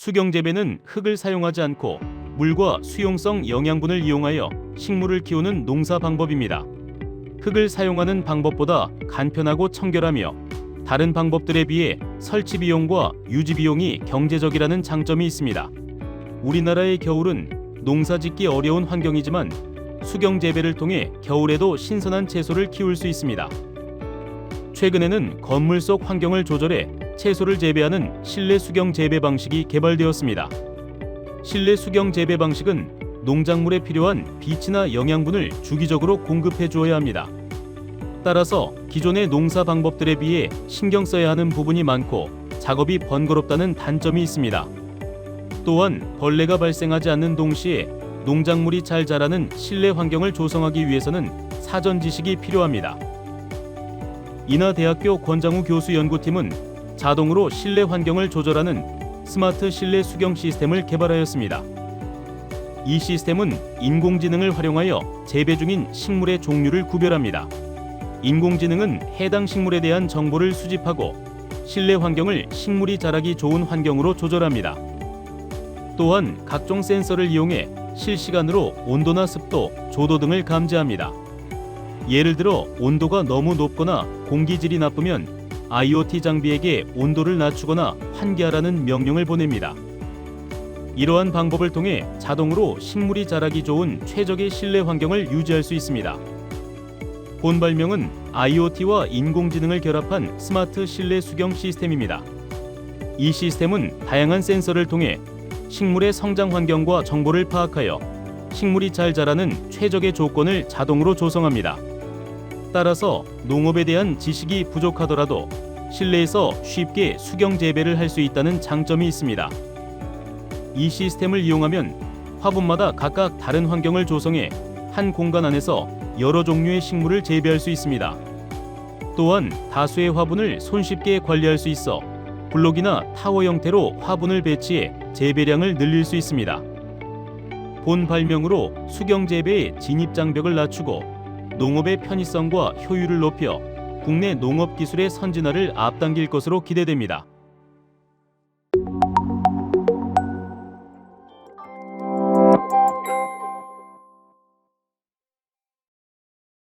수경 재배는 흙을 사용하지 않고 물과 수용성 영양분을 이용하여 식물을 키우는 농사 방법입니다. 흙을 사용하는 방법보다 간편하고 청결하며 다른 방법들에 비해 설치 비용과 유지 비용이 경제적이라는 장점이 있습니다. 우리나라의 겨울은 농사 짓기 어려운 환경이지만 수경 재배를 통해 겨울에도 신선한 채소를 키울 수 있습니다. 최근에는 건물 속 환경을 조절해 채소를 재배하는 실내 수경 재배 방식이 개발되었습니다. 실내 수경 재배 방식은 농작물에 필요한 빛이나 영양분을 주기적으로 공급해 주어야 합니다. 따라서 기존의 농사 방법들에 비해 신경 써야 하는 부분이 많고 작업이 번거롭다는 단점이 있습니다. 또한 벌레가 발생하지 않는 동시에 농작물이 잘 자라는 실내 환경을 조성하기 위해서는 사전 지식이 필요합니다. 인하대학교 권장우 교수 연구팀은 자동으로 실내 환경을 조절하는 스마트 실내 수경 시스템을 개발하였습니다. 이 시스템은 인공지능을 활용하여 재배 중인 식물의 종류를 구별합니다. 인공지능은 해당 식물에 대한 정보를 수집하고 실내 환경을 식물이 자라기 좋은 환경으로 조절합니다. 또한 각종 센서를 이용해 실시간으로 온도나 습도, 조도 등을 감지합니다. 예를 들어 온도가 너무 높거나 공기질이 나쁘면 IoT 장비에게 온도를 낮추거나 환기하라는 명령을 보냅니다. 이러한 방법을 통해 자동으로 식물이 자라기 좋은 최적의 실내 환경을 유지할 수 있습니다. 본 발명은 IoT와 인공지능을 결합한 스마트 실내 수경 시스템입니다. 이 시스템은 다양한 센서를 통해 식물의 성장 환경과 정보를 파악하여 식물이 잘 자라는 최적의 조건을 자동으로 조성합니다. 따라서 농업에 대한 지식이 부족하더라도 실내에서 쉽게 수경 재배를 할 수 있다는 장점이 있습니다. 이 시스템을 이용하면 화분마다 각각 다른 환경을 조성해 한 공간 안에서 여러 종류의 식물을 재배할 수 있습니다. 또한 다수의 화분을 손쉽게 관리할 수 있어 블록이나 타워 형태로 화분을 배치해 재배량을 늘릴 수 있습니다. 본 발명으로 수경 재배의 진입 장벽을 낮추고 농업의 편의성과 효율을 높여 국내 농업 기술의 선진화를 앞당길 것으로 기대됩니다.